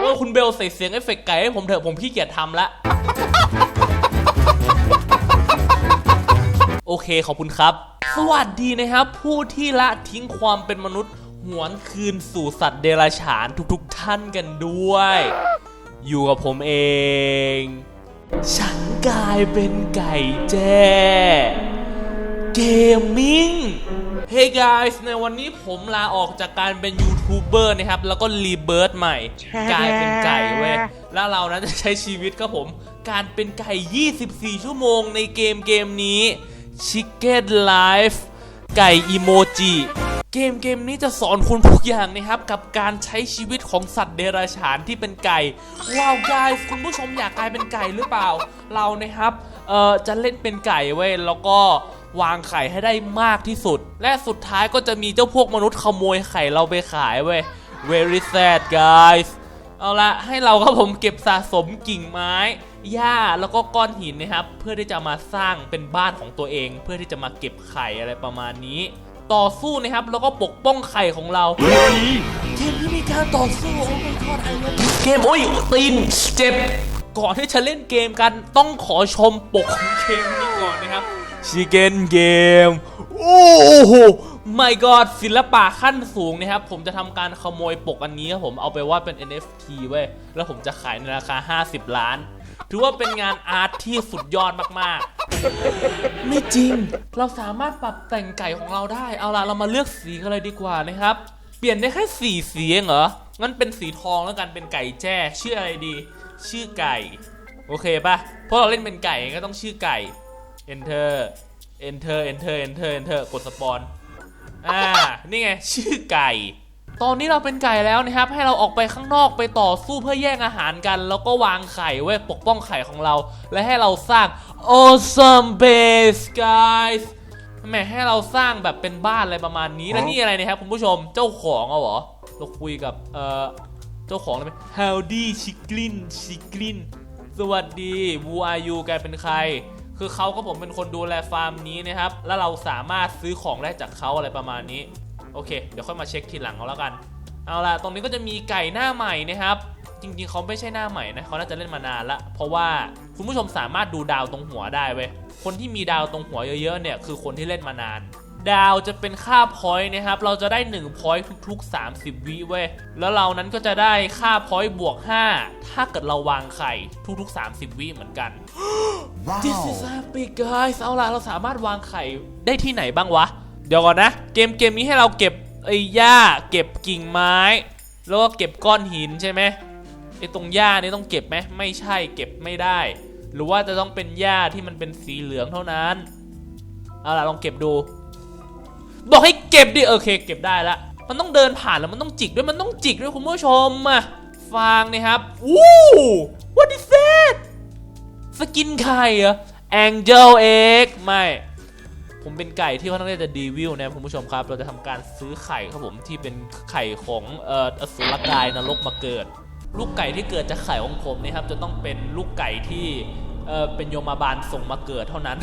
เออคุณเบลใส่เสียงเอฟเฟกต์ไก่ให้ผมเถอะผมขี้เกียจทำละ โอเคขอบคุณครับ สวัสดีนะครับ ผู้ที่ละทิ้งความเป็นมนุษย์ หวนคืนสู่สัตว์เดรัจฉานทุกๆท่านกันด้วย อยู่กับผมเอง ฉันกลายเป็นไก่แจ้เกมมิ่ง Hey guys ในวันนี้ผมลาออกจากการเป็นยูทูบเบอร์นะครับ แล้วก็รีเบิร์ตใหม่ กลายเป็นไก่เว้ย แล้วเรานั้นจะใช้ชีวิตครับผม การเป็นไก่ 24 ชั่วโมงในเกมเกมนี้ Chicken Life ไก่อีโมจิเกมเกมนี้จะสอนคุณทุกอย่างนะครับ กับการใช้ชีวิตของสัตว์เดรัจฉานที่เป็นไก่ ว้าว guys คุณผู้ชมอยากกลายเป็นไก่หรือเปล่า เรานะครับเอ่อจะเล่นเป็นไก่เว้ยแล้วก็ วางไข่ให้ได้มากที่สุด และสุดท้ายก็จะมีเจ้าพวกมนุษย์ขโมยไข่เราไปขายเว้ย very sad guys เอาละให้เราครับผมเก็บสะสมกิ่งไม้หญ้าแล้วก็ก้อนหินนะครับ เพื่อที่จะมาสร้างเป็นบ้านของตัวเอง เพื่อที่จะมาเก็บไข่อะไรประมาณนี้ ต่อสู้นะครับ แล้วก็ปกป้องไข่ของเราเกมที่มีการต่อสู้โอ้ my god ไอ้เกมโอ้ยตีนเจ็บก่อนที่จะเล่นเกมกันต้องขอชมปกของเกมนี้ก่อนนะครับ ชิเกนเกมโอ้โห my god ศิลปะขั้นสูงนะครับ ผมจะทำการขโมยปกอันนี้ครับผมเอาไปวาดเป็น NFT เว้ย แล้วผมจะขายในราคา 50 ล้าน ถือว่าเป็นงานอาร์ตที่สุดยอดมากๆ ไม่จริง เราสามารถปรับแต่งไก่ของเราได้ เอาล่ะ เรามาเลือกสีกันเลยดีกว่านะครับ เปลี่ยนได้แค่สี่สีเองเหรอ งั้นเป็นสีทองแล้วกันเป็นไก่แจ้ชื่ออะไรดี ชื่อไก่ โอเคปะเพราะเราเล่นเป็นไก่ก็ต้องชื่อไก่ enter enter enter enter enter กดสปอนอ่า นี่ไง ชื่อไก่ ตอนนี้เราเป็นไก่แล้วนะครับ ให้เราออกไปข้างนอกไปต่อสู้เพื่อแย่งอาหารกัน แล้วก็วางไข่ไว้ปกป้องไข่ของเรา และให้เราสร้าง awesome base guys แหม่ให้เราสร้างแบบเป็นบ้านอะไรประมาณนี้ แล้วนี่อะไรนะครับคุณผู้ชม เจ้าของเอาเหรอ เราคุยกับเอ่อเจ้าของเลยไหม Howdy Chicken Chicken สวัสดี Who are you แกเป็นใคร คือเขาก็ผมเป็นคนดูแลฟาร์มนี้นะครับ แล้วเราสามารถซื้อของได้จากเขาอะไรประมาณนี้ โอเค เดี๋ยวค่อยมาเช็คทีหลังเอาแล้วกัน เอาล่ะ ตรงนี้ก็จะมีไก่หน้าใหม่นะครับ จริงๆเขาไม่ใช่หน้าใหม่นะเขาน่าจะเล่นมานานละ เพราะว่าคุณผู้ชมสามารถดูดาวตรงหัวได้เว้ย คนที่มีดาวตรงหัวเยอะๆเนี่ยคือคนที่เล่นมานาน ดาวจะเป็นค่าพอยต์นะครับ เราจะได้1พอยต์ทุก ๆ 30 วิเว้ย แล้วเรานั้นก็จะได้ค่าพอยต์บวก 5 ถ้าเกิดเราวางไข่ทุก ๆ 30 วิเหมือนกัน This is epic guys เอาล่ะ เราสามารถวางไข่ได้ที่ไหนบ้างวะ เดี๋ยวก่อนนะ เกมเกมนี้ให้เราเก็บไอ้หญ้า เก็บกิ่งไม้ แล้วก็เก็บก้อนหินใช่ไหมไอ้ตรงหญ้านี่ต้องเก็บไหมไม่ใช่เก็บไม่ได้ หรือว่าจะต้องเป็นหญ้าที่มันเป็นสีเหลืองเท่านั้น เอาล่ะลองเก็บดู บอกให้เก็บดิโอเค เก็บได้ละมันต้องเดินผ่านแล้วมันต้องจิกด้วยมันต้องจิกด้วยคุณผู้ชมอะฟางนี่ครับอู้ what is that สกินไข่เหรอ Angel Egg ไม่ ผมเป็นไก่ที่เขาต้องเรียกจะดีวิลนะคุณผู้ชมครับ เราจะทำการซื้อไข่ครับผมที่เป็นไข่ของเอ่ออสุรกายนรกมาเกิด ลูกไก่ที่เกิดจากไข่ของผมนะครับ จะต้องเป็นลูกไก่ที่เอ่อเป็นโยมาบาลส่งมาเกิดเท่านั้น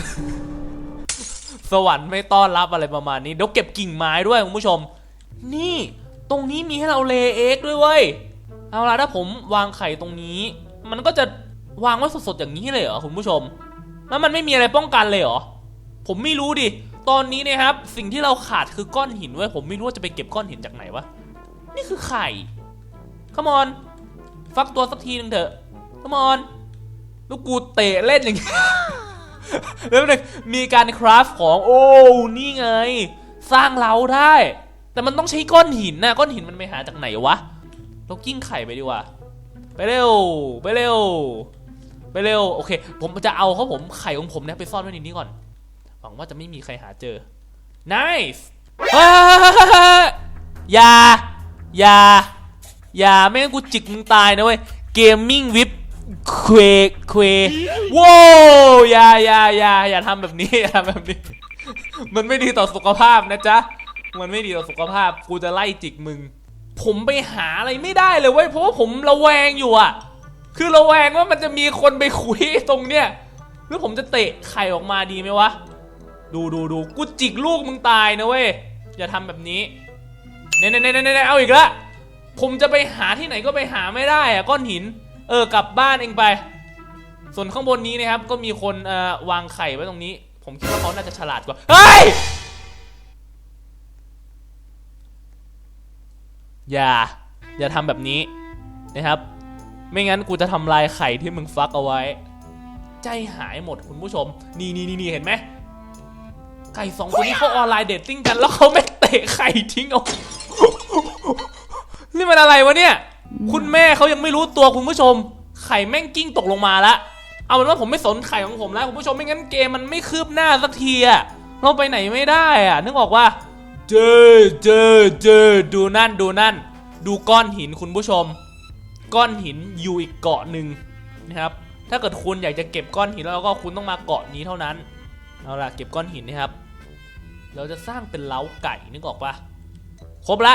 สวรรค์ไม่ต้อนรับอะไรประมาณนี้เดี๋ยวเก็บกิ่งไม้ด้วยคุณผู้ชม นี่ตรงนี้มีให้เราเลเอ็กด้วยเว้ยเอาละถ้าผมวางไข่ตรงนี้ มันก็จะวางไว้สดๆอย่างนี้เลยเหรอคุณผู้ชม แล้วมันไม่มีอะไรป้องกันเลยเหรอผมไม่รู้ดิตอนนี้เนะครับ สิ่งที่เราขาดคือก้อนหินเว้ยผมไม่รู้ว่าจะไปเก็บก้อนหินจากไหนวะนี่คือไข่ come on ฟักตัวสักทีหนึ่งเถอะ come on ลูกกูเตะเล่นอย่างนี้ แล้วมีการคราฟของโอ้นี่ไง สร้างเล้าได้ แต่มันต้องใช้ก้อนหินนะก้อนหินมันไปหาจากไหนวะเรากิ้งไข่ไปดีกว่าไปเร็วไปเร็วไปเร็วโอเค ผมจะเอาเขาผมไข่ของผมเนี่ยไปซ่อนไว้ในนี้ก่อนหวังว่าจะไม่มีใครหาเจอ nice เฮ้ยอย่าอย่าอย่าไม่งั้นกูจิกมึงตายนะเว้ย gaming with เควเควว้าวอย่าอย่าอย่าอย่าทำแบบนี้อย่าทำแบบนี้ มันไม่ดีต่อสุขภาพนะจ๊ะ มันไม่ดีต่อสุขภาพ กูจะไล่จิกมึง ผมไปหาอะไรไม่ได้เลยเว้ย เพราะว่าผมระแวงอยู่อะคือระแวงว่ามันจะมีคนไปคุยตรงเนี้ย หรือผมจะเตะไข่ออกมาดีไหมวะ ดูดูดูกูจิกลูกมึงตายนะเว้ย อย่าทำแบบนี้เน่เน่เน่เน่เอาอีกละผมจะไปหาที่ไหนก็ไปหาไม่ได้อะก้อนหิน เออกลับบ้านเองไป ส่วนข้างบนนี้นะครับ ก็มีคนเอ่อวางไข่ไว้ตรงนี้ ผมคิดว่าเขาน่าจะฉลาดกว่า เฮ้ย อย่า อย่าทำแบบนี้นะครับ ไม่งั้นกูจะทำลายไข่ที่มึงฟักเอาไว้ ใจหายหมดคุณผู้ชม นี่นี่นี่นี่เห็นไหม ไก่สองตัวนี้เขาออนไลน์เดทติ้งกัน แล้วเขาไม่เตะไข่ทิ้งเอานี่มันอะไรวะเนี่ย คุณแม่เขายังไม่รู้ตัวคุณผู้ชม ไข่แม่งกิ้งตกลงมาละเอาเป็นว่าผมไม่สนไข่ของผมแล้วคุณผู้ชมไม่งั้นเกมมันไม่คืบหน้าสักทีอะเราไปไหนไม่ได้อะนึกออกว่าเจอเจอเจอดูนั่นดูนั่น ดูก้อนหินคุณผู้ชม ก้อนหินอยู่อีกเกาะหนึ่งนะครับ ถ้าเกิดคุณอยากจะเก็บก้อนหินแล้วก็คุณต้องมาเกาะนี้เท่านั้นเอาล่ะเก็บก้อนหินนะครับ เราจะสร้างเป็นเล้าไก่นึกออกปะครบละ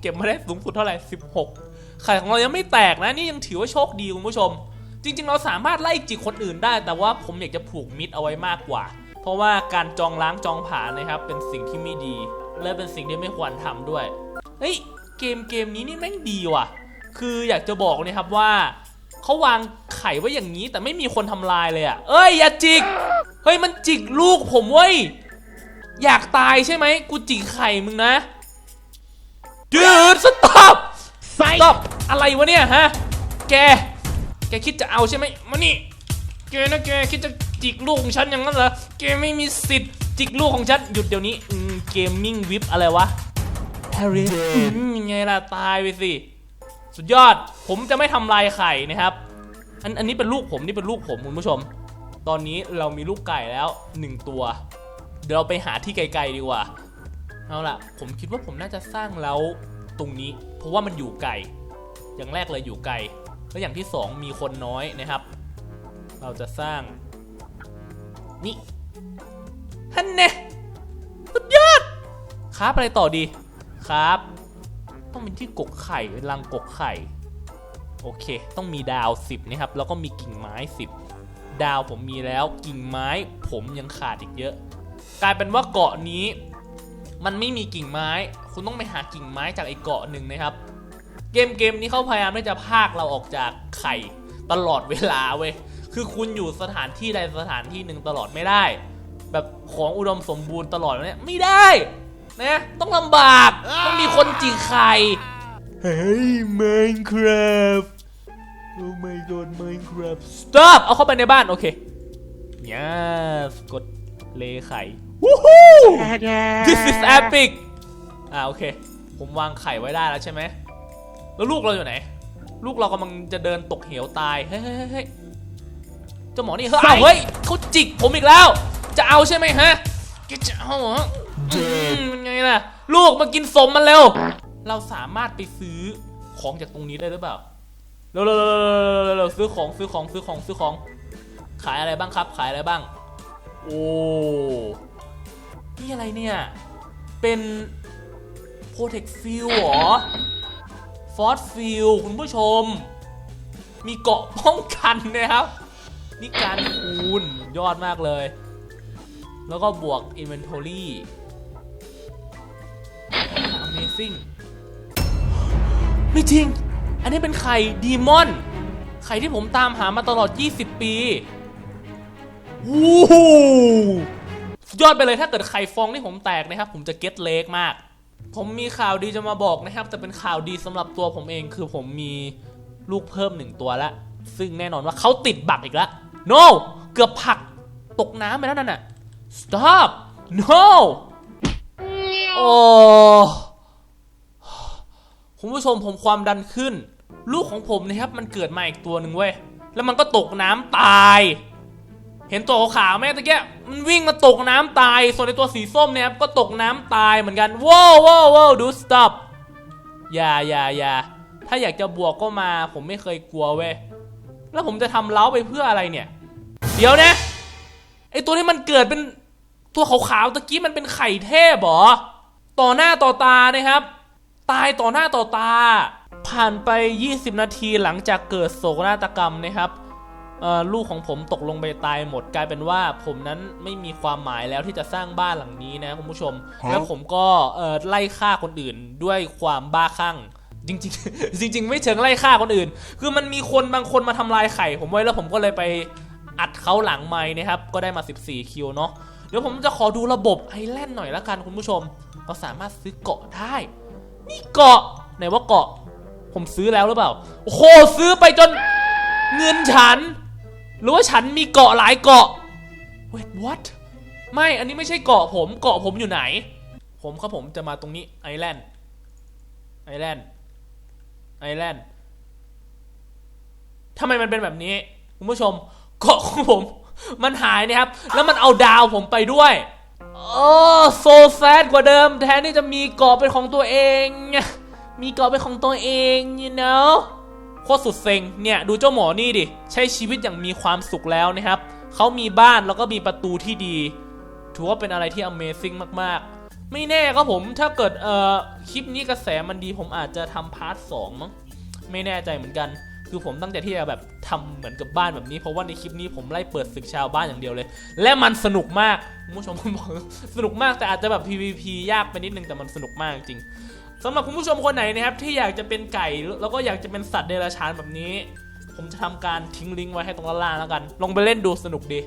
เก็บมาได้สูงสุดเท่าไหร่16 ไข่ของเรายังไม่แตกนะนี่ยังถือว่าโชคดีคุณผู้ชม จริง ๆ เราสามารถไล่จิกคนอื่นได้ แต่ว่าผมอยากจะผูกมิตรเอาไว้มากกว่า เพราะว่าการจองล้างจองผ่านนะครับ เป็นสิ่งที่ไม่ดี และเป็นสิ่งที่ไม่ควรทำด้วยเฮ้ยเกมเกมนี้นี่แม่งดีว่ะ คืออยากจะบอกนะครับว่าเขาวางไข่ไว้อย่างนี้แต่ไม่มีคนทำลายเลยอะ่ะ เอ้ยอย่าจิก เฮ้ยมันจิกลูกผมเว้ย อยากตายใช่ไหมกูจิกไข่มึงนะดืดสต อปสต็อปอะไรวะเนี่ยฮะ แก แกคิดจะเอาใช่ไหมมานี่ แกนะแกคิดจะจิกลูกของฉันอย่างนั้นเหรอ แกไม่มีสิทธิ์จิกลูกของฉัน หยุดเดี๋ยวนี้เกมมิ่งวิปอะไรวะ แฮร์รี่ยังไงล่ะ ตายไปสิ สุดยอด ผมจะไม่ทำลายไข่นะครับ อันอันนี้เป็นลูกผมนี่เป็นลูกผมคุณผู้ชม ตอนนี้เรามีลูกไก่แล้วหนึ่งตัว เดี๋ยวเราไปหาที่ไกลๆดีกว่า เอาล่ะ ผมคิดว่าผมน่าจะสร้างเล้า ตรงนี้ เพราะว่ามันอยู่ไกลอย่างแรกเลยอยู่ไกลแล้วอย่างที่สองมีคนน้อยนะครับ เราจะสร้าง นี่ฮันเน่สุดยอดครับอะไรต่อดีครับ ต้องเป็นที่กกไข่เป็นรังกกไข่ โอเค ต้องมีดาว 10 นะครับ แล้วก็มีกิ่งไม้ 10 ดาวผมมีแล้วกิ่งไม้ผมยังขาดอีกเยอะ กลายเป็นว่าเกาะนี้ มันไม่มีกิ่งไม้ คุณต้องไปหากิ่งไม้จากไอ้เกาะหนึ่งนะครับ เกมเกมนี้เขาพยายามที่จะพากเราออกจากไข่ตลอดเวลาเว้ยคือคุณอยู่สถานที่ใดสถานที่หนึ่งตลอดไม่ได้ แบบของอุดมสมบูรณ์ตลอดเนี่ยไม่ได้นะต้องลำบากต้องมีคนจีไข่เฮ้ย Minecraft Oh my god Minecraft stop เอาเข้าไปในบ้าน โอเค yes กดเลไข่วู้ฮู้ This is epic อ่าโอเค ผมวางไข่ไว้ได้แล้วใช่ไหม แล้วลูกเราอยู่ไหน ลูกเรากำลังจะเดินตกเหวตาย เฮ้ยเฮ้ยเฮ้ยเจ้าหมอนี่เฮ้ยอ้าวเฮ้ยเขาจิกผมอีกแล้ว จะเอาใช่ไหมฮะแกจะเอาเหรออืมมันไงล่ะ ลูกมากินสมมันเร็ว เราสามารถไปซื้อของจากตรงนี้ได้หรือเปล่าเร็วเร็วเร็วเร็วเร็วซื้อของซื้อของซื้อของซื้อของ ขายอะไรบ้างครับ ขายอะไรบ้าง โอ้ นี่อะไรเนี่ย เป็น Protect Field หรอ Force Field คุณผู้ชม มีเกาะป้องกันนะครับ นี่การคูณยอดมากเลย แล้วก็บวก Inventory Amazing ไม่จริง อันนี้เป็นไข่ดีมอน ไข่ที่ผมตามหามาตลอด 20 ปีวู้ยอดไปเลยถ้าเกิดไข่ฟองที่ผมแตกนะครับ ผมจะเก็ตเล็กมาก ผมมีข่าวดีจะมาบอกนะครับ แต่เป็นข่าวดีสำหรับตัวผมเองคือผมมีลูกเพิ่มหนึ่งตัวล้วซึ่งแน่นอนว่าเขาติดบักอีกแล้ว no เกือบผักตกน้ำไปแล้วนั่นน่ะ stop no โอ้คุณผู้ชมผมความดันขึ้น ลูกของผมนะครับมันเกิดมาอีกตัวหนึ่งเว้ย แล้วมันก็ตกน้ำตาย เห็นตัวขาวๆไหมตะเกียมันวิ่งมาตกน้ำตาย ส่วนในตัวสีส้มเนี่ยครับก็ตกน้ำตายเหมือนกันว้าวว้าวว้าวดู stop อย่าอย่าอย่าถ้าอยากจะบวกก็มา ผมไม่เคยกลัวเว้ยแล้วผมจะทำเล้าไปเพื่ออะไรเนี่ย เดี๋ยวนะไอตัวที่มันเกิดเป็นตัวขาวๆตะกี้มันเป็นไข่เทพหรอต่อหน้าต่อตานะครับ ตายต่อหน้าต่อตา ผ่านไป 20 นาทีหลังจากเกิดโศกนาฏกรรมนะครับ ลูกของผมตกลงไปตายหมดกลายเป็นว่าผมนั้นไม่มีความหมายแล้วที่จะสร้างบ้านหลังนี้นะคุณผู้ชม แล้วผมก็เอ่อไล่ฆ่าคนอื่นด้วยความบ้าคลั่งจริงๆจริง ๆ ไม่เชิงไล่ฆ่าคนอื่น คือมันมีคนบางคนมาทำลายไข่ ผมไว้แล้วผมก็เลยไปอัดเขาหลังไม้นะครับ ก็ได้มา 14 คิวเนาะเดี๋ยวผมจะขอดูระบบไอแลนด์หน่อยละกันคุณผู้ชม เราสามารถซื้อเกาะได้ นี่เกาะไหนว่าเกาะ ผมซื้อแล้วหรือเปล่า โอ้โหซื้อไปจนเงินฉัน หรือว่าฉันมีเกาะหลายเกาะ wait what ไม่อันนี้ไม่ใช่เกาะผมเกาะผมอยู่ไหน ผมครับผมจะมาตรงนี้ไอแลนด์ไอแลนด์ไอแลนด์ทำไมมันเป็นแบบนี้คุณผู้ชมเกาะของผม มันหายนะครับ แล้วมันเอาดาวผมไปด้วยโอ้โซแซดกว่าเดิม แทนที่จะมีเกาะเป็นของตัวเอง มีเกาะเป็นของตัวเอง you know โคตรสุดเซ็งเนี่ยดูเจ้าหมอนี่ดิ ใช้ชีวิตอย่างมีความสุขแล้วนะครับ เขามีบ้านแล้วก็มีประตูที่ดี ถือว่าเป็นอะไรที่ Amazing มากๆ ไม่แน่ครับผมถ้าเกิดเอ่อคลิปนี้กระแสมันดีผมอาจจะทำพาร์ทสองมั้งไม่แน่ใจเหมือนกัน คือผมตั้งใจที่จะแบบทำเหมือนกับบ้านแบบนี้ เพราะว่าในคลิปนี้ผมไล่เปิดศึกชาวบ้านอย่างเดียวเลย และมันสนุกมากคุณผู้ชมผมบอกสนุกมากแต่อาจจะแบบ PVP ยากไปนิดนึงแต่มันสนุกมากจริง สำหรับคุณผู้ชมคนไหนนะครับที่อยากจะเป็นไก่แล้วก็อยากจะเป็นสัตว์เดรัจฉานแบบนี้ ผมจะทำการทิ้งลิงก์ไว้ให้ตรงล่างแล้วกันลองไปเล่นดูสนุกดี